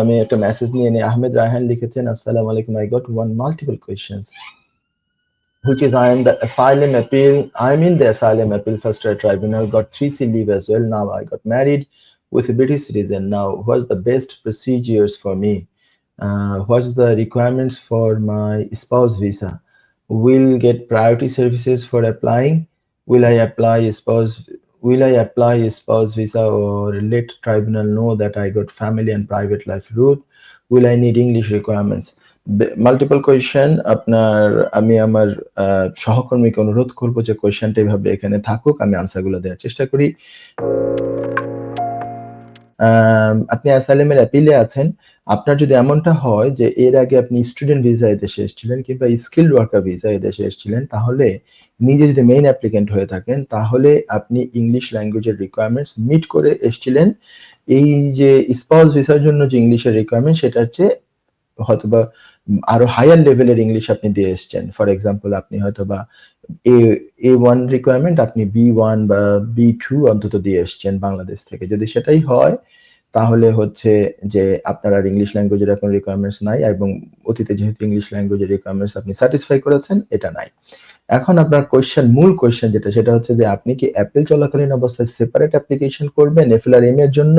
আমি একটা মেসেজ নিয়ে নিই আহমেদ রায়হান লিখেছেন আসসালামু আলাইকুম I got one multiple questions which is I am the asylum appeal. I'm in the asylum appeal first Track tribunal, got 3C leave as well. Now I got married with a British citizen. Now, what's the best procedures for me? Uh, what's the requirements for my spouse visa? Will get priority services for applying? Will I apply a spouse? Will I apply a spouse visa or let tribunal know that I got family and private life route? Will I need English requirements? Multiple question আপনার আমি আমার সহকর্মীকে অনুরোধ করব যে কোয়েশনটা এভাবে এখানে থাকুক আমি আনসারগুলো দেওয়ার চেষ্টা করি আপনি অ্যাসাইলামের অ্যাপিলে আছেন। আপনার যদি এমনটা হয় যে এর আগে আপনি স্টুডেন্ট ভিসা এদেশে এসেছিলেন কিংবা স্কিল্ড ওয়ার্কার ভিসা এদেশে এসেছিলেন, তাহলে নিজে যদি মেইন অ্যাপ্লিকেন্ট হয়ে থাকেন, তাহলে আপনি ইংলিশ ল্যাঙ্গুয়েজের রিকোয়ারমেন্টস মিট করে এসেছিলেন। এই যে স্পাউস ভিসার জন্য যে ইংলিশের রিকোয়ারমেন্ট সেটার চেয়ে হয়তোবা আরও হায়ার লেভেলের ইংলিশ আপনি দিয়ে এসছেন। ফর এক্সাম্পল আপনি হয়তোবা এ এ ওয়ান রিকোয়ারমেন্ট আপনি বি ওয়ান বা বি টু অন্তত দিয়ে এসছেন বাংলাদেশ থেকে। যদি সেটাই হয়, তাহলে হচ্ছে যে আপনার আর ইংলিশ ল্যাঙ্গুয়েজের এখন রিকোয়ারমেন্টস নাই এবং অতীতে যেহেতু ইংলিশ ল্যাঙ্গুয়েজের রিকোয়ারমেন্টস আপনি স্যাটিসফাই করেছেন, এটা নাই। এখন আপনার কোয়েশ্চেন মূল কোয়েশ্চেন যেটা, সেটা হচ্ছে যে আপনি কি অ্যাপেল চলাকালীন অবস্থায় সেপারেট অ্যাপ্লিকেশন করবেন এফএলআর এম এর জন্য?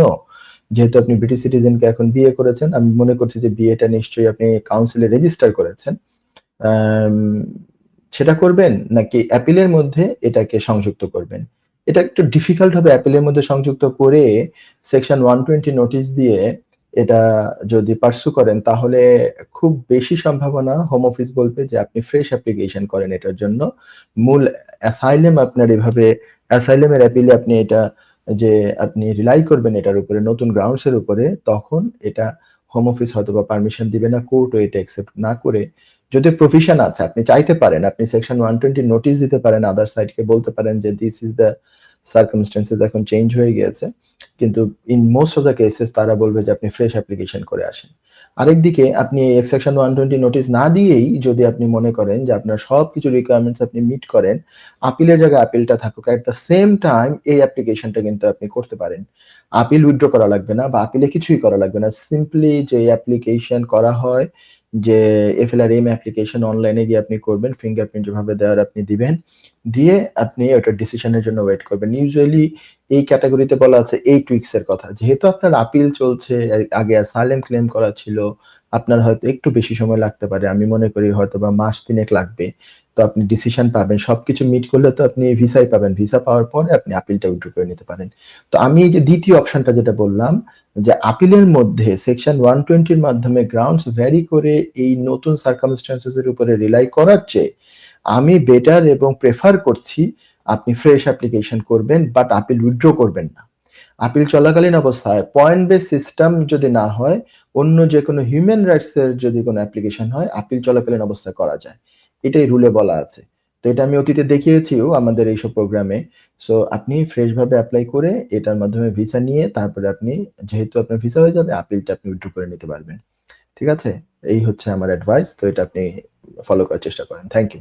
যেহেতু আপনি ব্রিটিশ সিটিজেনকে এখন বিয়ে করেছেন, আমি মনে করছি যে বিয়েটা নিশ্চয়ই আপনি কাউন্সিলে রেজিস্টার করেছেন। সেটা করবেন নাকি অ্যাপিলের মধ্যে এটাকে সংযুক্ত করবেন? এটা একটু ডিফিকাল্ট হবে অ্যাপিলের মধ্যে সংযুক্ত করে সেকশন ওয়ান টোয়েন্টি নোটিশ দিয়ে এটা যদি পার্সু করেন, তাহলে খুব বেশি সম্ভাবনা হোম অফিস বলবে যে আপনি ফ্রেশ অ্যাপ্লিকেশন করেন এটার জন্য। মূল অ্যাসাইলেম আপনার এভাবে অ্যাসাইলেমের অ্যাপিলে আপনি এটা যে আপনি রিলাই করবেন এটার উপরে, নতুন গ্রাউন্ডস এর উপরে, তখন এটা হোম অফিস হয়তো বা পারমিশন দিবে না কোর্টও এটা অ্যাকসেপ্ট না করে। যদি প্রভিশন আছে, আপনি চাইতে পারেন, আপনি সেকশন ওয়ান টোয়েন্টি নোটিশ দিতে পারেন আদার সাইডকে বলতে পারেন যে দিস ইজ দ্য সার্কামস্টেন্সেস এখন চেঞ্জ হয়ে গিয়েছে। কিন্তু in most of the cases তারা বলবে যে আপনি ফ্রেশ অ্যাপ্লিকেশন করে আসেন। আরেকদিকে আপনি এই সেকশন ওয়ান টোয়েন্টি নোটিস না দিয়েই যদি আপনি মনে করেন যে আপনার সব কিছু রিকোয়ারমেন্টস আপনি মিট করেন আপিলের জায়গায় আপিলটা থাকুক এট দ্য সেম টাইম এই অ্যাপ্লিকেশনটা কিন্তু আপনি করতে পারেন। আপিল উইথড্র করা লাগবে না বা আপিলে কিছুই করা লাগবে না। সিম্পলি যে অ্যাপ্লিকেশন করা হয় যে এফএলআর এম অ্যাপ্লিকেশন অনলাইনে গিয়ে আপনি করবেন ফিঙ্গারপ্রিন্ট যেভাবে দেওয়ার আপনি দিবেন, দিয়ে আপনি ওটার ডিসিশনের জন্য ওয়েট করবেন। ইউজুয়ালি এই ক্যাটাগরিতে বলা আছে এইট উইকস এর কথা। যেহেতু আপনার আপিল চলছে, আগে সালেম ক্লেম করা ছিল আপনার হয়তো একটু বেশি সময় লাগতে পারে। আমি মনে করি হয়তো বা মাস তিনেক লাগবে। তো আপনি ডিসিশন পাবেন। সবকিছু মিট করলে তো আপনি ভিসাই পাবেন। ভিসা পাওয়ার পরে আপনি আপিলটা উইথড্র করে নিতে পারেন। তো আমি এই যে দ্বিতীয় অপশনটা যেটা বললাম, যে আপিলের মধ্যে সেকশন ওয়ান টোয়েন্টির মাধ্যমে গ্রাউন্ডস ভ্যারি করে এই নতুন সার্কামস্টান্সেস এর উপরে রিলাই করার চেয়ে আমি বেটার এবং প্রেফার করছি আপনি ফ্রেশ অ্যাপ্লিকেশন করবেন বাট আপিল উইথড্র করবেন না। আপিল চলাকালীন অবস্থায় পয়েন্ট বেস সিস্টেম যদি না হয়, অন্য যে কোনো হিউম্যান রাইটস এর যদি কোনো অ্যাপ্লিকেশন হয়, আপিল চলাকালীন অবস্থায় করা যায়। এটাই রুলে বলা আছে। তো এটা আমি অতীতে দেখিয়েছিও আমাদের এইসব প্রোগ্রামে সো আপনি ফ্রেশ ভাবে অ্যাপ্লাই করে এটার মাধ্যমে ভিসা নিয়ে তারপরে আপনি যেহেতু আপনার ভিসা হয়ে যাবে, আপিলটা আপনি উইথড্র করে নিতে পারবেন। ঠিক আছে? এই হচ্ছে আমার অ্যাডভাইস তো এটা আপনি ফলো করার চেষ্টা করেন। Thank you